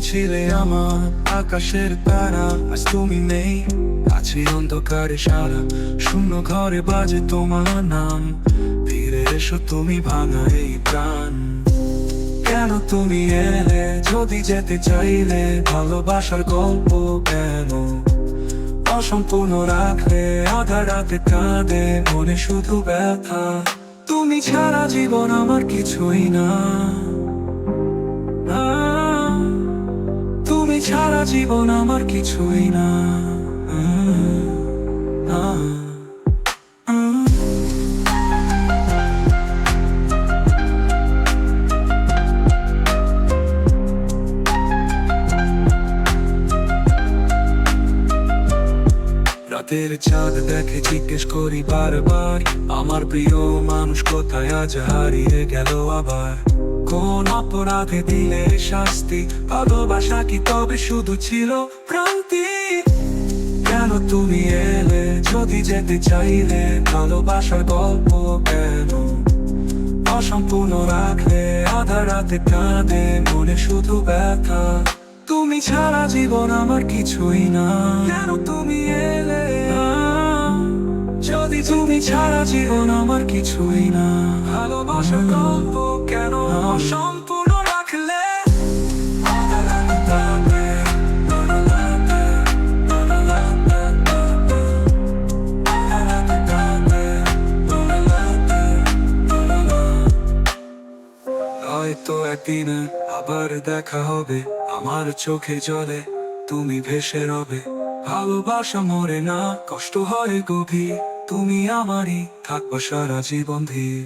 ছিলে আমার আকাশের তারা, আজ তুমি নেই। আছে অন্ধকারে সারা, শূন্য ঘরে বাজে তোমার নাম। ফিরে এসো তুমি ভাঙা এই প্রাণ। কেন তুমি এলে, যদি যেতে চাইলে, ভালোবাসার গল্প কেন? অসম্পূর্ণ রাখলে আধা রাতে কাঁদে, মনে শুধু ব্যথা। তুমি ছাড়া জীবন আমার কিছুই না। ছাড়া জীবন আমার কিছুই না। রাতের চাঁদ দেখে জিজ্ঞেস করি বারবার, আমার প্রিয় মানুষ কোথায় আজ হারিয়ে গেল আবার কোন অপরাধে দিলে শাস্তি? ভালোবাসা কি তবে শুধু ছিল প্রান্তি কেন তুমি এলে যদি যেতে চাইলে? ভালোবাসার গল্প কেন? অসম্পূর্ণ রাখলে আধা রাতে কাঁদে মনে শুধু ব্যথা। তুমি ছাড়া জীবন আমার কিছুই না। কেন তুমি এলে যদি তুমি ছাড়া জীবন আমার কিছুই না। ভালোবাসার গল্প কেন? হয়তো একদিন আবার দেখা হবে। আমার চোখে জলে তুমি ভেসে রবে। ভালোবাসা মরে না, কষ্ট হয় গভীর। তুমি আমারই থাকব সারা জীবন ধীর।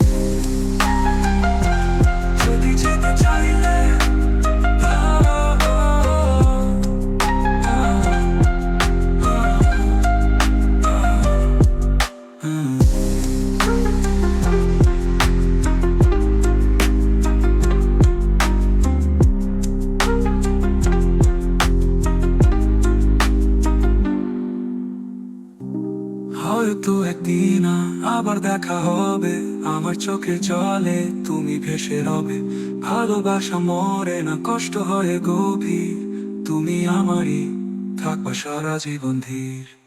হয়তো একদিন আবার দেখা হবে। আমার চোখে চলে তুমি ভেসে রবে। ভালোবাসা মরে না, কষ্ট হয় গভীর। তুমি আমারই থাকবা সারা জীবন ধীর।